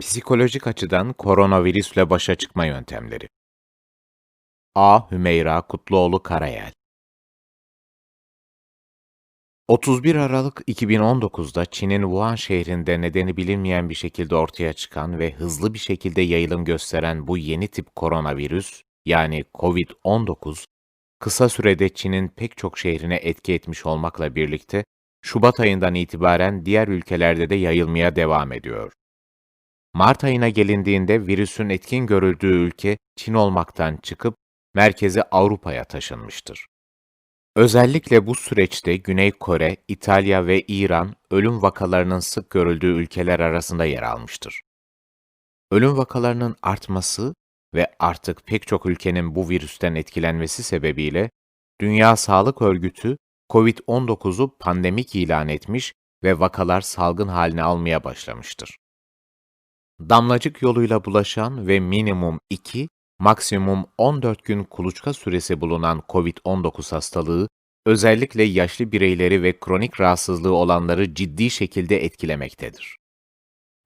Psikolojik açıdan koronavirüsle başa çıkma yöntemleri. A. Hümeyra Kutluoğlu Karayel 31 Aralık 2019'da Çin'in Wuhan şehrinde nedeni bilinmeyen bir şekilde ortaya çıkan ve hızlı bir şekilde yayılım gösteren bu yeni tip koronavirüs, yani COVID-19, kısa sürede Çin'in pek çok şehrine etki etmiş olmakla birlikte, Şubat ayından itibaren diğer ülkelerde de yayılmaya devam ediyor. Mart ayına gelindiğinde virüsün etkin görüldüğü ülke Çin olmaktan çıkıp merkezi Avrupa'ya taşınmıştır. Özellikle bu süreçte Güney Kore, İtalya ve İran ölüm vakalarının sık görüldüğü ülkeler arasında yer almıştır. Ölüm vakalarının artması ve artık pek çok ülkenin bu virüsten etkilenmesi sebebiyle Dünya Sağlık Örgütü COVID-19'u pandemik ilan etmiş ve vakalar salgın haline almaya başlamıştır. Damlacık yoluyla bulaşan ve minimum 2, maksimum 14 gün kuluçka süresi bulunan COVID-19 hastalığı, özellikle yaşlı bireyleri ve kronik rahatsızlığı olanları ciddi şekilde etkilemektedir.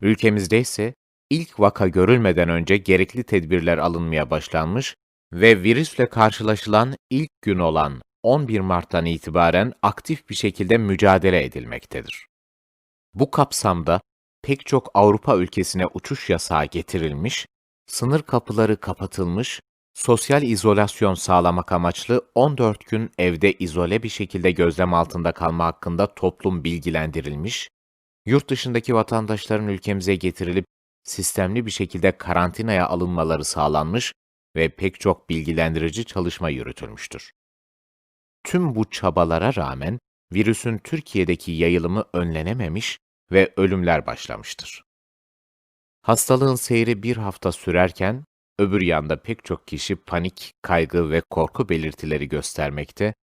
Ülkemizde ise ilk vaka görülmeden önce gerekli tedbirler alınmaya başlanmış ve virüsle karşılaşılan ilk gün olan 11 Mart'tan itibaren aktif bir şekilde mücadele edilmektedir. Bu kapsamda pek çok Avrupa ülkesine uçuş yasağı getirilmiş, sınır kapıları kapatılmış, sosyal izolasyon sağlamak amaçlı 14 gün evde izole bir şekilde gözlem altında kalma hakkında toplum bilgilendirilmiş, yurt dışındaki vatandaşların ülkemize getirilip sistemli bir şekilde karantinaya alınmaları sağlanmış ve pek çok bilgilendirici çalışma yürütülmüştür. Tüm bu çabalara rağmen virüsün Türkiye'deki yayılımı önlenememiş ve ölümler başlamıştır. Hastalığın seyri bir hafta sürerken, öbür yanda pek çok kişi panik, kaygı ve korku belirtileri göstermekte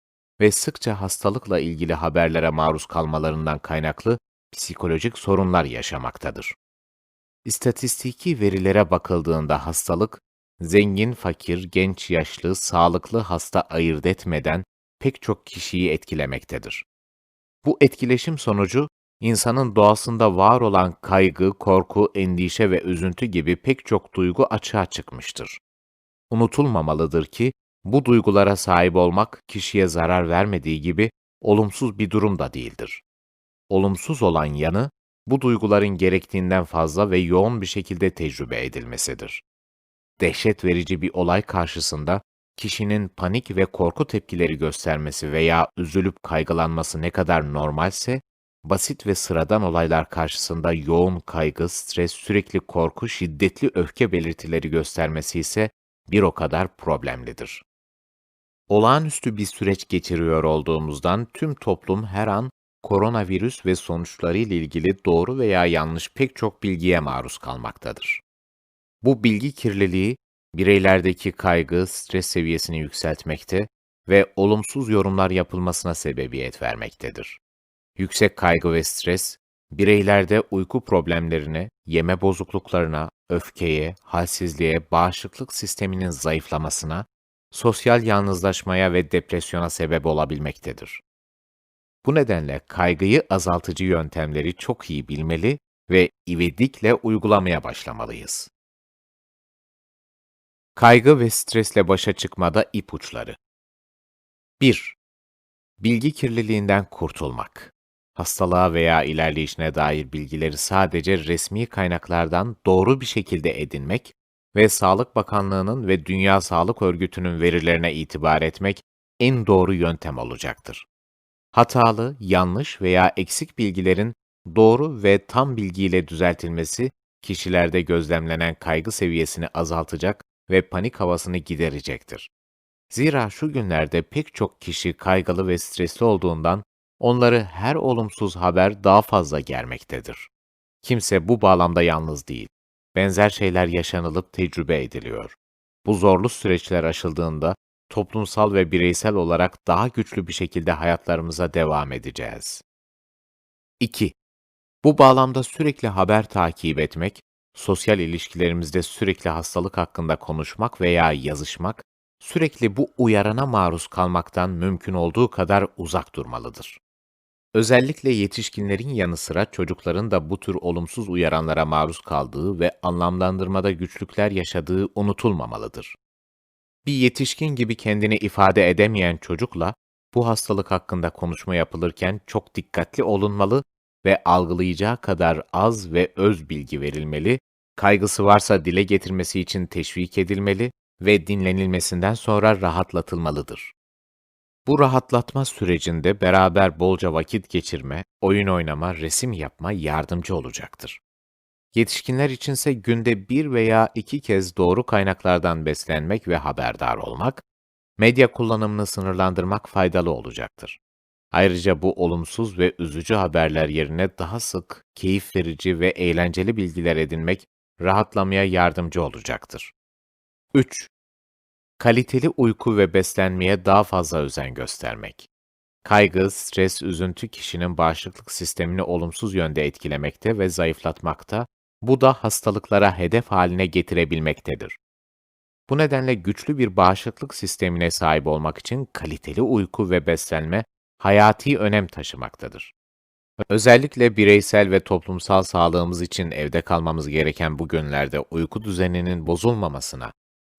ve sıkça hastalıkla ilgili haberlere maruz kalmalarından kaynaklı psikolojik sorunlar yaşamaktadır. İstatistiki verilere bakıldığında hastalık, zengin, fakir, genç, yaşlı, sağlıklı hasta ayırt etmeden pek çok kişiyi etkilemektedir. Bu etkileşim sonucu insanın doğasında var olan kaygı, korku, endişe ve üzüntü gibi pek çok duygu açığa çıkmıştır. Unutulmamalıdır ki, bu duygulara sahip olmak kişiye zarar vermediği gibi olumsuz bir durum da değildir. Olumsuz olan yanı, bu duyguların gerektiğinden fazla ve yoğun bir şekilde tecrübe edilmesidir. Dehşet verici bir olay karşısında kişinin panik ve korku tepkileri göstermesi veya üzülüp kaygılanması ne kadar normalse, basit ve sıradan olaylar karşısında yoğun kaygı, stres, sürekli korku, şiddetli öfke belirtileri göstermesi ise bir o kadar problemlidir. Olağanüstü bir süreç geçiriyor olduğumuzdan tüm toplum her an koronavirüs ve sonuçları ile ilgili doğru veya yanlış pek çok bilgiye maruz kalmaktadır. Bu bilgi kirliliği bireylerdeki kaygı, stres seviyesini yükseltmekte ve olumsuz yorumlar yapılmasına sebebiyet vermektedir. Yüksek kaygı ve stres, bireylerde uyku problemlerine, yeme bozukluklarına, öfkeye, halsizliğe, bağışıklık sisteminin zayıflamasına, sosyal yalnızlaşmaya ve depresyona sebep olabilmektedir. Bu nedenle kaygıyı azaltıcı yöntemleri çok iyi bilmeli ve ivedilikle uygulamaya başlamalıyız. Kaygı ve stresle başa çıkmada ipuçları 1. Bilgi kirliliğinden kurtulmak. Hastalığa veya ilerleyişine dair bilgileri sadece resmi kaynaklardan doğru bir şekilde edinmek ve Sağlık Bakanlığı'nın ve Dünya Sağlık Örgütü'nün verilerine itibar etmek en doğru yöntem olacaktır. Hatalı, yanlış veya eksik bilgilerin doğru ve tam bilgiyle düzeltilmesi, kişilerde gözlemlenen kaygı seviyesini azaltacak ve panik havasını giderecektir. Zira şu günlerde pek çok kişi kaygılı ve stresli olduğundan onları her olumsuz haber daha fazla germektedir. Kimse bu bağlamda yalnız değil. Benzer şeyler yaşanılıp tecrübe ediliyor. Bu zorlu süreçler aşıldığında toplumsal ve bireysel olarak daha güçlü bir şekilde hayatlarımıza devam edeceğiz. 2. Bu bağlamda sürekli haber takip etmek, sosyal ilişkilerimizde sürekli hastalık hakkında konuşmak veya yazışmak, sürekli bu uyarana maruz kalmaktan mümkün olduğu kadar uzak durmalıdır. Özellikle yetişkinlerin yanı sıra çocukların da bu tür olumsuz uyaranlara maruz kaldığı ve anlamlandırmada güçlükler yaşadığı unutulmamalıdır. Bir yetişkin gibi kendini ifade edemeyen çocukla bu hastalık hakkında konuşma yapılırken çok dikkatli olunmalı ve algılayacağı kadar az ve öz bilgi verilmeli, kaygısı varsa dile getirmesi için teşvik edilmeli ve dinlenilmesinden sonra rahatlatılmalıdır. Bu rahatlatma sürecinde beraber bolca vakit geçirme, oyun oynama, resim yapma yardımcı olacaktır. Yetişkinler içinse günde bir veya iki kez doğru kaynaklardan beslenmek ve haberdar olmak, medya kullanımını sınırlandırmak faydalı olacaktır. Ayrıca bu olumsuz ve üzücü haberler yerine daha sık, keyif verici ve eğlenceli bilgiler edinmek rahatlamaya yardımcı olacaktır. 3. Kaliteli uyku ve beslenmeye daha fazla özen göstermek. Kaygı, stres, üzüntü kişinin bağışıklık sistemini olumsuz yönde etkilemekte ve zayıflatmakta, bu da hastalıklara hedef haline getirebilmektedir. Bu nedenle güçlü bir bağışıklık sistemine sahip olmak için kaliteli uyku ve beslenme hayati önem taşımaktadır. Özellikle bireysel ve toplumsal sağlığımız için evde kalmamız gereken bu günlerde uyku düzeninin bozulmamasına,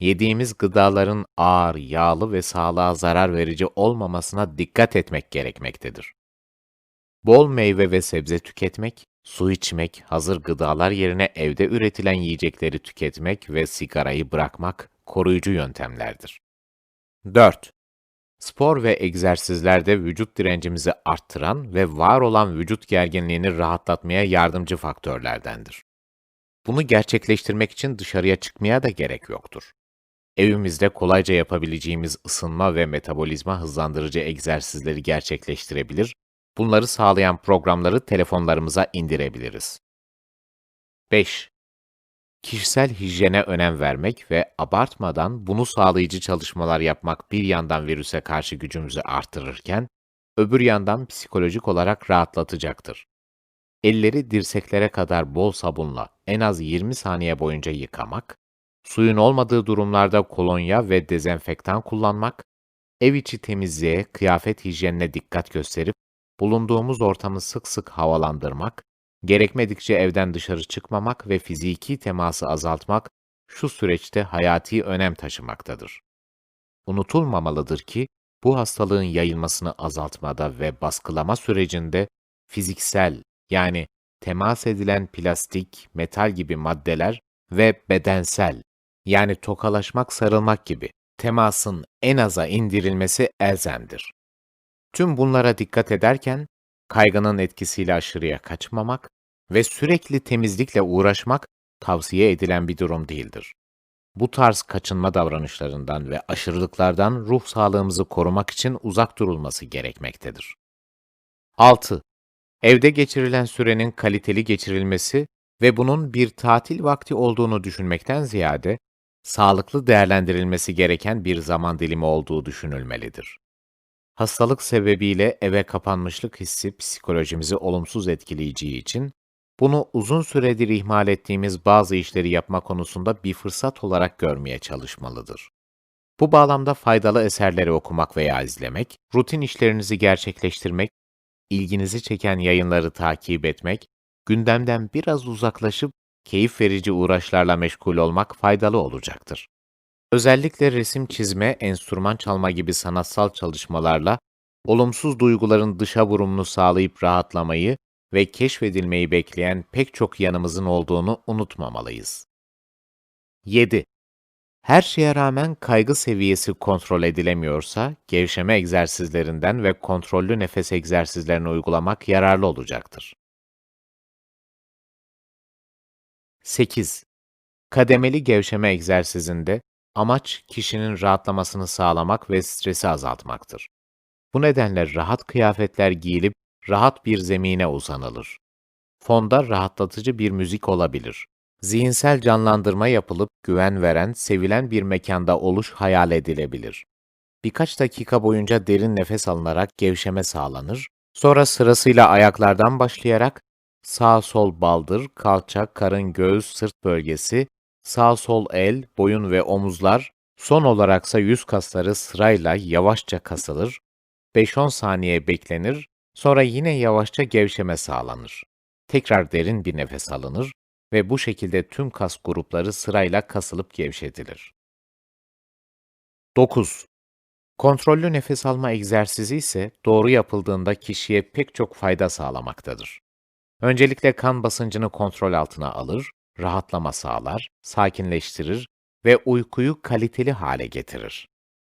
yediğimiz gıdaların ağır, yağlı ve sağlığa zarar verici olmamasına dikkat etmek gerekmektedir. Bol meyve ve sebze tüketmek, su içmek, hazır gıdalar yerine evde üretilen yiyecekleri tüketmek ve sigarayı bırakmak koruyucu yöntemlerdir. 4. Spor ve egzersizlerde vücut direncimizi arttıran ve var olan vücut gerginliğini rahatlatmaya yardımcı faktörlerdendir. Bunu gerçekleştirmek için dışarıya çıkmaya da gerek yoktur. Evimizde kolayca yapabileceğimiz ısınma ve metabolizma hızlandırıcı egzersizleri gerçekleştirebilir, bunları sağlayan programları telefonlarımıza indirebiliriz. 5. Kişisel hijyene önem vermek ve abartmadan bunu sağlayıcı çalışmalar yapmak bir yandan virüse karşı gücümüzü artırırken, öbür yandan psikolojik olarak rahatlatacaktır. Elleri dirseklere kadar bol sabunla en az 20 saniye boyunca yıkamak, suyun olmadığı durumlarda kolonya ve dezenfektan kullanmak, ev içi temizliğe, kıyafet hijyenine dikkat gösterip, bulunduğumuz ortamı sık sık havalandırmak, gerekmedikçe evden dışarı çıkmamak ve fiziki teması azaltmak şu süreçte hayati önem taşımaktadır. Unutulmamalıdır ki, bu hastalığın yayılmasını azaltmada ve baskılama sürecinde fiziksel yani temas edilen plastik, metal gibi maddeler ve bedensel yani tokalaşmak, sarılmak gibi temasın en aza indirilmesi elzemdir. Tüm bunlara dikkat ederken, kaygının etkisiyle aşırıya kaçmamak ve sürekli temizlikle uğraşmak tavsiye edilen bir durum değildir. Bu tarz kaçınma davranışlarından ve aşırılıklardan ruh sağlığımızı korumak için uzak durulması gerekmektedir. 6. Evde geçirilen sürenin kaliteli geçirilmesi ve bunun bir tatil vakti olduğunu düşünmekten ziyade, sağlıklı değerlendirilmesi gereken bir zaman dilimi olduğu düşünülmelidir. Hastalık sebebiyle eve kapanmışlık hissi psikolojimizi olumsuz etkileyeceği için, bunu uzun süredir ihmal ettiğimiz bazı işleri yapma konusunda bir fırsat olarak görmeye çalışmalıdır. Bu bağlamda faydalı eserleri okumak veya izlemek, rutin işlerinizi gerçekleştirmek, ilginizi çeken yayınları takip etmek, gündemden biraz uzaklaşıp keyif verici uğraşlarla meşgul olmak faydalı olacaktır. Özellikle resim çizme, enstrüman çalma gibi sanatsal çalışmalarla olumsuz duyguların dışa vurumunu sağlayıp rahatlamayı ve keşfedilmeyi bekleyen pek çok yanımızın olduğunu unutmamalıyız. 7. Her şeye rağmen kaygı seviyesi kontrol edilemiyorsa, gevşeme egzersizlerinden ve kontrollü nefes egzersizlerini uygulamak yararlı olacaktır. 8. Kademeli gevşeme egzersizinde amaç kişinin rahatlamasını sağlamak ve stresi azaltmaktır. Bu nedenle rahat kıyafetler giyilip rahat bir zemine uzanılır. Fonda rahatlatıcı bir müzik olabilir. Zihinsel canlandırma yapılıp güven veren, sevilen bir mekanda oluş hayal edilebilir. Birkaç dakika boyunca derin nefes alınarak gevşeme sağlanır, sonra sırasıyla ayaklardan başlayarak sağ sol baldır, kalça, karın, göğüs, sırt bölgesi, sağ sol el, boyun ve omuzlar, son olaraksa yüz kasları sırayla yavaşça kasılır, 5-10 saniye beklenir, Sonra yine yavaşça gevşeme sağlanır. Tekrar derin bir nefes alınır ve bu şekilde tüm kas grupları sırayla kasılıp gevşetilir. 9. Kontrollü nefes alma egzersizi ise doğru yapıldığında kişiye pek çok fayda sağlamaktadır. Öncelikle kan basıncını kontrol altına alır, rahatlama sağlar, sakinleştirir ve uykuyu kaliteli hale getirir.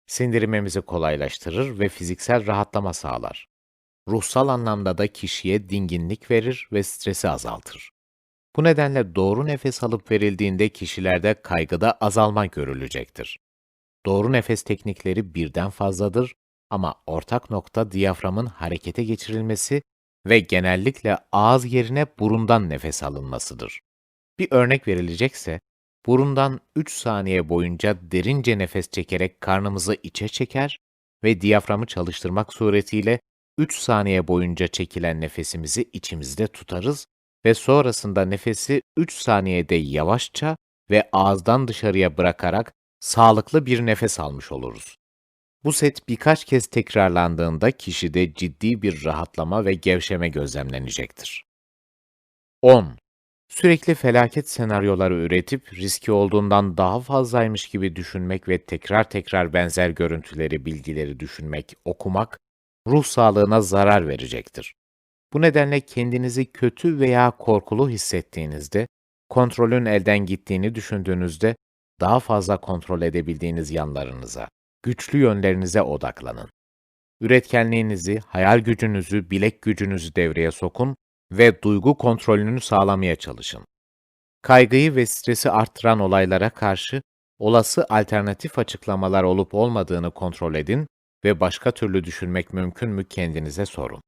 Sindirimimizi kolaylaştırır ve fiziksel rahatlama sağlar. Ruhsal anlamda da kişiye dinginlik verir ve stresi azaltır. Bu nedenle doğru nefes alıp verildiğinde kişilerde kaygıda azalma görülecektir. Doğru nefes teknikleri birden fazladır ama ortak nokta diyaframın harekete geçirilmesi ve genellikle ağız yerine burundan nefes alınmasıdır. Bir örnek verilecekse, burundan 3 saniye boyunca derince nefes çekerek karnımızı içe çeker ve diyaframı çalıştırmak suretiyle 3 saniye boyunca çekilen nefesimizi içimizde tutarız ve sonrasında nefesi 3 saniyede yavaşça ve ağızdan dışarıya bırakarak sağlıklı bir nefes almış oluruz. Bu set birkaç kez tekrarlandığında kişide ciddi bir rahatlama ve gevşeme gözlemlenecektir. 10. Sürekli felaket senaryoları üretip riski olduğundan daha fazlaymış gibi düşünmek ve tekrar tekrar benzer görüntüleri, bilgileri düşünmek, okumak ruh sağlığına zarar verecektir. Bu nedenle kendinizi kötü veya korkulu hissettiğinizde, kontrolün elden gittiğini düşündüğünüzde daha fazla kontrol edebildiğiniz yanlarınıza, güçlü yönlerinize odaklanın. Üretkenliğinizi, hayal gücünüzü, bilek gücünüzü devreye sokun ve duygu kontrolünü sağlamaya çalışın. Kaygıyı ve stresi arttıran olaylara karşı olası alternatif açıklamalar olup olmadığını kontrol edin ve başka türlü düşünmek mümkün mü kendinize sorun.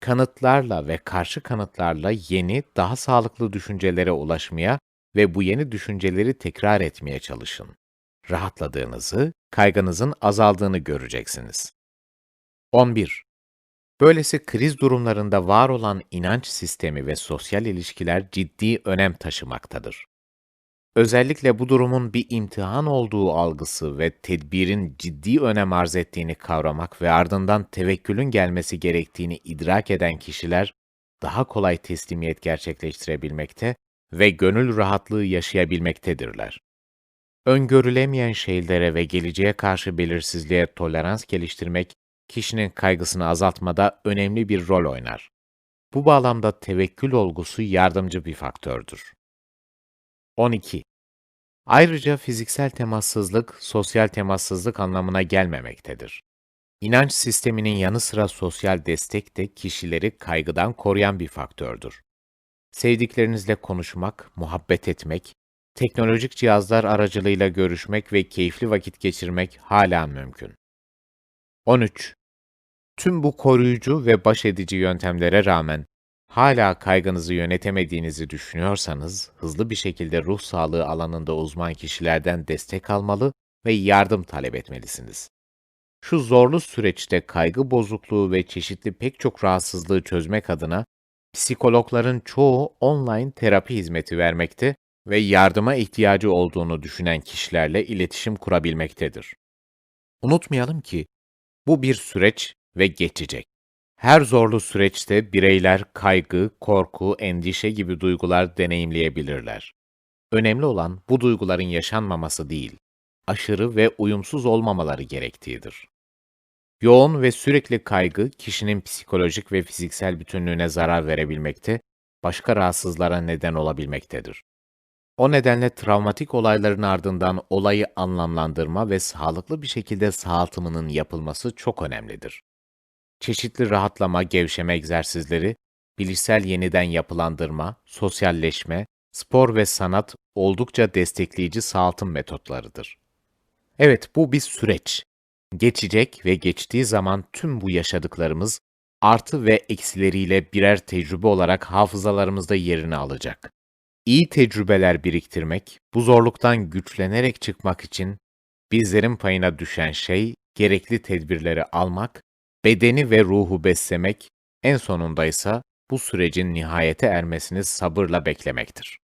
Kanıtlarla ve karşı kanıtlarla yeni, daha sağlıklı düşüncelere ulaşmaya ve bu yeni düşünceleri tekrar etmeye çalışın. Rahatladığınızı, kaygınızın azaldığını göreceksiniz. 11. Böylesi kriz durumlarında var olan inanç sistemi ve sosyal ilişkiler ciddi önem taşımaktadır. Özellikle bu durumun bir imtihan olduğu algısı ve tedbirin ciddi önem arz ettiğini kavramak ve ardından tevekkülün gelmesi gerektiğini idrak eden kişiler daha kolay teslimiyet gerçekleştirebilmekte ve gönül rahatlığı yaşayabilmektedirler. Öngörülemeyen şeylere ve geleceğe karşı belirsizliğe tolerans geliştirmek, kişinin kaygısını azaltmada önemli bir rol oynar. Bu bağlamda tevekkül olgusu yardımcı bir faktördür. 12. Ayrıca fiziksel temassızlık, sosyal temassızlık anlamına gelmemektedir. İnanç sisteminin yanı sıra sosyal destek de kişileri kaygıdan koruyan bir faktördür. Sevdiklerinizle konuşmak, muhabbet etmek, teknolojik cihazlar aracılığıyla görüşmek ve keyifli vakit geçirmek hala mümkün. 13. Tüm bu koruyucu ve baş edici yöntemlere rağmen hala kaygınızı yönetemediğinizi düşünüyorsanız, hızlı bir şekilde ruh sağlığı alanında uzman kişilerden destek almalı ve yardım talep etmelisiniz. Şu zorlu süreçte kaygı bozukluğu ve çeşitli pek çok rahatsızlığı çözmek adına psikologların çoğu online terapi hizmeti vermekte ve yardıma ihtiyacı olduğunu düşünen kişilerle iletişim kurabilmektedir. Unutmayalım ki bu bir süreç ve geçecek. Her zorlu süreçte bireyler kaygı, korku, endişe gibi duygular deneyimleyebilirler. Önemli olan bu duyguların yaşanmaması değil, aşırı ve uyumsuz olmamaları gerektiğidir. Yoğun ve sürekli kaygı kişinin psikolojik ve fiziksel bütünlüğüne zarar verebilmekte, başka rahatsızlara neden olabilmektedir. O nedenle travmatik olayların ardından olayı anlamlandırma ve sağlıklı bir şekilde sağaltımının yapılması çok önemlidir. Çeşitli rahatlama, gevşeme egzersizleri, bilişsel yeniden yapılandırma, sosyalleşme, spor ve sanat oldukça destekleyici sağaltım metotlarıdır. Evet, bu bir süreç. Geçecek ve geçtiği zaman tüm bu yaşadıklarımız artı ve eksileriyle birer tecrübe olarak hafızalarımızda yerini alacak. İyi tecrübeler biriktirmek, bu zorluktan güçlenerek çıkmak için bizlerin payına düşen şey gerekli tedbirleri almak, bedeni ve ruhu beslemek, en sonunda ise bu sürecin nihayete ermesini sabırla beklemektir.